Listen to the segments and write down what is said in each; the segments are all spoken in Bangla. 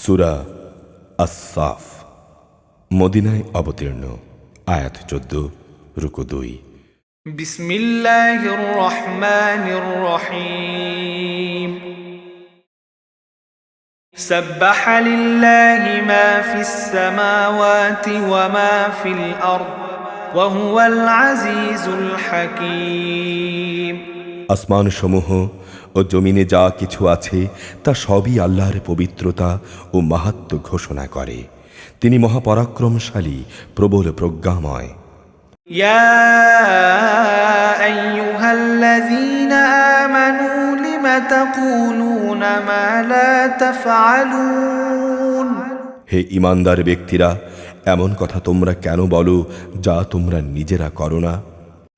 সুরা আসাফ মদিনায় অবতীর্ণ আয়াত চোদ্দ রুকু দুই بسم الله الرحمن الرحيم سبح لله ما في السماوات وما في الارض وهو العزيز الحكيم আসমান সমূহ ও জমিনে যা কিছু আছে তা সবই আল্লাহর পবিত্রতা ও মাহাত্ম ঘোষণা করে তিনি মহাপরাক্রমশালী প্রবল প্রজ্ঞাময় يا ايها الذين امنوا لم تقولون ما لا تفعلون হে ইমানদার ব্যক্তিরা এমন কথা তোমরা কেন বলো যা তোমরা নিজেরা করো না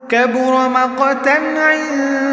كبر مقتا عند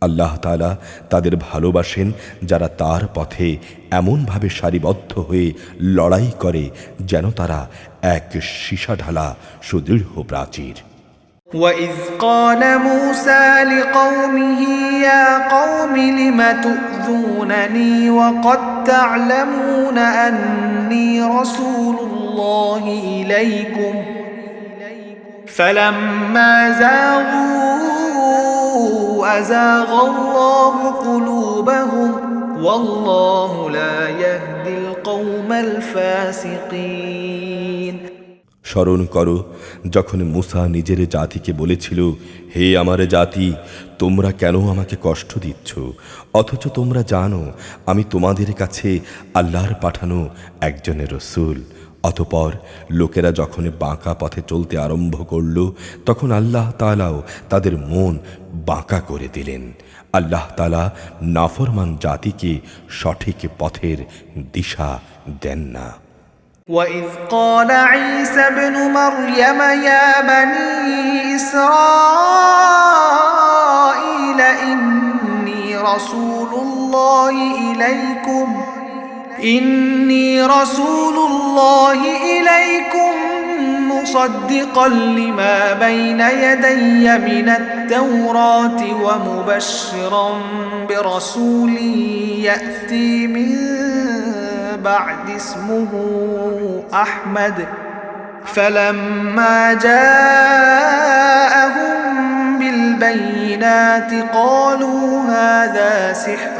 আল্লাহ তালা তাদের ভালোবাসেন যারা তার পথে এমনভাবে সারিবদ্ধ হয়ে লড়াই করে যেন তারা এক সীসা ঢালা সুদৃঢ় প্রাচীর وإذ قال موسى لقومه يا قوم لم تؤذونني وقد تعلمون أني رسول الله إليكم فلما زاغوا أزاغ الله قلوبهم والله لا يهدي القوم الفاسقين স্মরণ করো যখন মুসা নিজের জাতিকে বলেছিল হে আমার জাতি তোমরা কেন আমাকে কষ্ট দিচ্ছ অথচ তোমরা জানো আমি তোমাদের কাছে আল্লাহর পাঠানো একজনের রসুল অতপর লোকেরা যখন বাঁকা পথে চলতে আরম্ভ করল তখন আল্লাহ তালাও তাদের মন বাঁকা করে দিলেন আল্লাহ তালা নাফরমান জাতিকে সঠিক পথের দিশা দেন না وإذ قال عيسى ابن مريم يا بني إسرائيل إني رسول الله إليكم إني رسول الله إليكم مصدقا لما بين يدي من التوراة ومبشرا برسول يأتي من بعد اسمه أحمد. فلما جاءهم بالبينات قالوا هذا سحر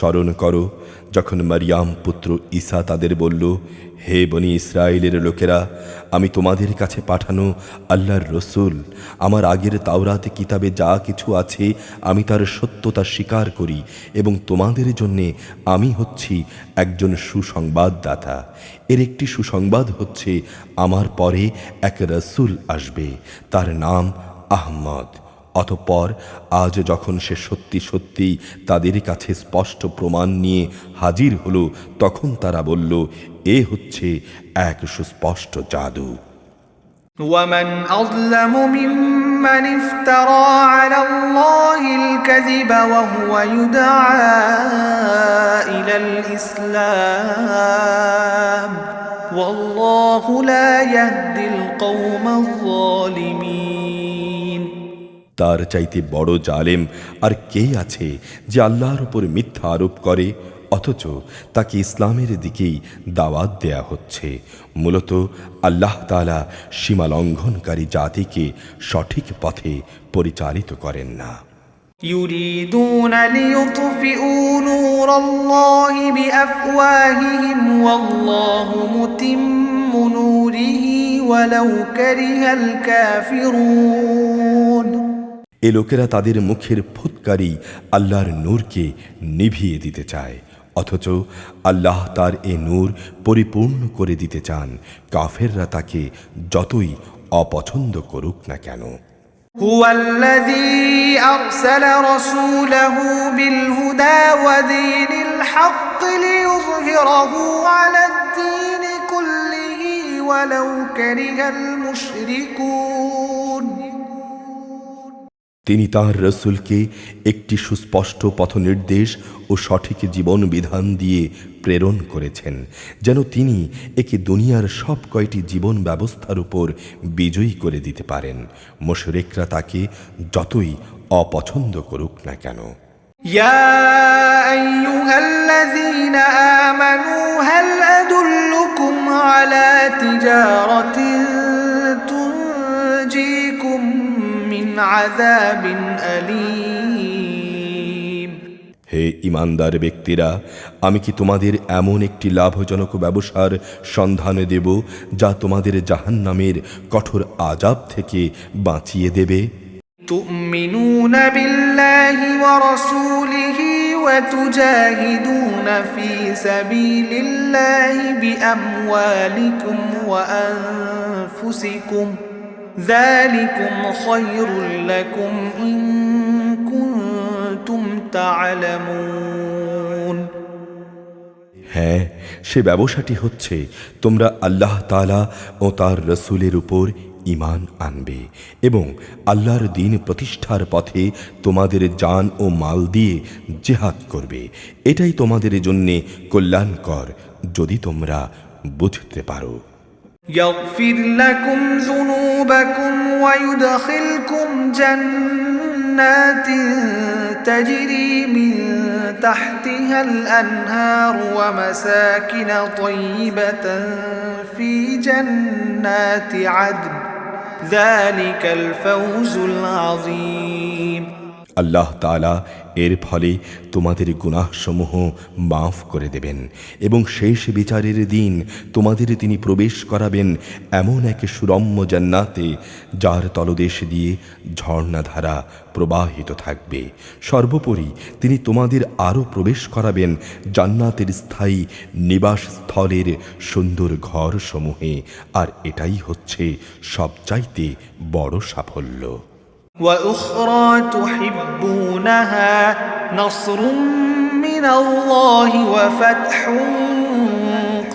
স্মরণ করো, যখন মারিয়াম পুত্র ঈসা তাদের বলল, হে বনি ইসরায়েলের লোকেরা, আমি তোমাদের কাছে পাঠানো আল্লাহর রসুল। আমার আগের তাওরাতে কিতাবে যা কিছু আছে, আমি তার সত্যতা স্বীকার করি এবং তোমাদের জন্যে আমি হচ্ছি একজন সুসংবাদদাতা। এর একটি সুসংবাদ হচ্ছে, আমার পরে এক রসুল আসবে, তার নাম আহমদ। অতঃপর আজ যখন সে সত্যি সত্যি তাদের কাছে স্পষ্ট প্রমাণ নিয়ে হাজির হলো তখন তারা বলল এ হচ্ছে এক সুস্পষ্ট জাদু ومن أظلم ممن افترى على الله الكذب وهو يدعى إلى الإسلام والله لا يهدي القوم الظالمين তার চাইতে বড় জালেম আর কে আছে যে আল্লাহর উপর মিথ্যা আরোপ করে অথচ তাকে ইসলামের দিকেই দাওয়াত দেয়া হচ্ছে মূলত আল্লাহ তালা সীমা লঙ্ঘনকারী জাতিকে সঠিক পথে পরিচালিত করেন না يريدون ليطفئوا نور الله بأفواههم والله متم نوره ولو كره الكافرون এ লোকেরা তাদের মুখের ফুৎকারী আল্লাহর নূরকে নিভিয়ে দিতে চায় অথচ আল্লাহ তার এ নূর পরিপূর্ণ করে দিতে চান কাফেররা তাকে যতই অপছন্দ করুক না কেন هو الذي أرسل رسوله بالهدى دين الحق ليظهره على الدين كله ولو كره المشركون তিনি তাঁর রসুলকে একটি সুস্পষ্ট পথনির্দেশ ও সঠিক জীবন বিধান দিয়ে প্রেরণ করেছেন যেন তিনি একে দুনিয়ার সব কয়টি জীবন ব্যবস্থার উপর বিজয়ী করে দিতে পারেন মোশরেকরা তাকে যতই অপছন্দ করুক না কেন يا أيها الذين آمنوا هل أدلكم على تجارة من عذاب أليم হে ইমানদার ব্যক্তিরা আমি কি তোমাদের এমন একটি লাভজনক ব্যবসার সন্ধানে দেব যা তোমাদের জাহান্নামের কঠোর আজাব থেকে বাঁচিয়ে দেবে تؤمنون بالله ورسوله وتجاهدون في سبيل الله بأموالكم وأنفسكم ذلكم خير لكم إن كنتم تعلمون হ্যাঁ সে ব্যবসাটি হচ্ছে তোমরা আল্লাহ তালা ও তার রসুলের উপর ইমান আনবে এবং আল্লাহর দিন প্রতিষ্ঠার পথে তোমাদের জান ও মাল দিয়ে জেহাদ করবে এটাই তোমাদের জন্যে কল্যাণকর যদি তোমরা বুঝতে পারো يغفر لكم ذنوبكم ويدخلكم جنات تجري من تحتها الأنهار ومساكن طيبة في جنات عدن. ذلك الفوز العظيم. আল্লাহ তালা এর ফলে তোমাদের গুনাহসমূহ মাফ করে দেবেন এবং শেষ বিচারের দিন তোমাদের তিনি প্রবেশ করাবেন এমন এক সুরম্য জান্নাতে যার তলদেশ দিয়ে ঝর্ণাধারা প্রবাহিত থাকবে। সর্বোপরি তিনি তোমাদের আরও প্রবেশ করাবেন জান্নাতের স্থায়ী নিবাস স্থলের সুন্দর ঘরসমূহে। আর এটাই হচ্ছে সবচাইতে বড় সাফল্য। واخرى تحبونها نصر من الله وفتح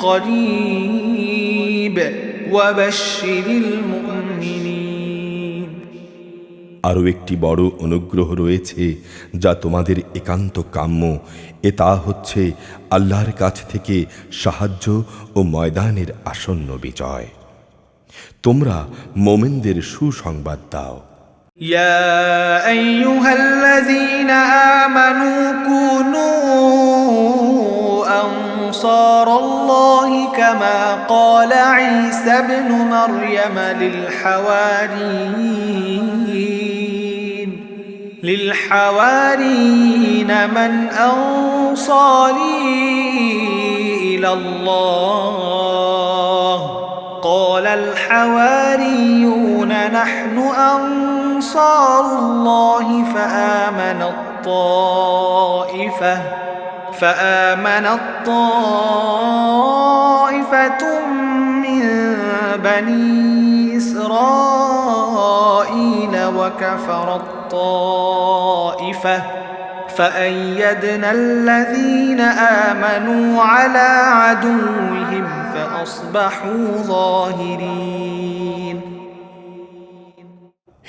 قريب وبشر المؤمنين আরও একটি বড় অনুগ্রহ রয়েছে যা তোমাদের একান্ত কাম্য এ তা হচ্ছে আল্লাহর কাছ থেকে সাহায্য ও ময়দানের আসন্ন বিজয় তোমরা মোমেনদের সুসংবাদ দাও يا أيها الذين آمنوا كونوا أنصار الله كما قال عيسى ابن مريم للحواريين. للحواريين من أنصاري إلى الله. قال الحواريون نحن أنصار الله فآمن الطائفة فآمن الطائفة من بني إسرائيل وكفر الطائفة فأيدنا الذين آمنوا على عدوهم فأصبحوا ظاهرين.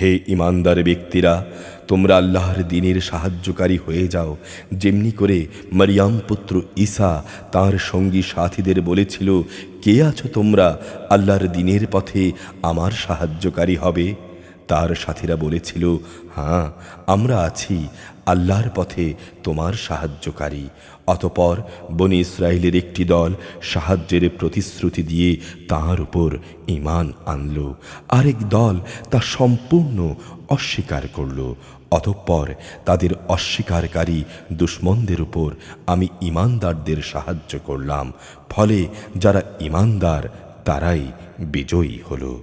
হে ইমানদার ব্যক্তিরা, তোমরা আল্লাহর দিনের সাহায্যকারী হয়ে যাও। যেমনি করে মারিয়াম পুত্র ঈসা তার সঙ্গী সাথীদের বলেছিল, কে আছো তোমরা? আল্লাহর দিনের পথে আমার সাহায্যকারী হবে? তার সাথীরা বলেছিল হ্যাঁ আমরা আছি আল্লাহর পথে তোমার সাহায্যকারী। অতপর বনি ইসরায়েলের একটি দল সাহায্যের প্রতিশ্রুতি দিয়ে তাঁর উপর ইমান আনল। আরেক দল তা সম্পূর্ণ অস্বীকার করল। অতঃপর তাদের অস্বীকারী দুশ্মনদের উপর আমি ইমানদারদের সাহায্য করলাম। ফলে যারা ইমানদার তারাই বিজয়ী হলো।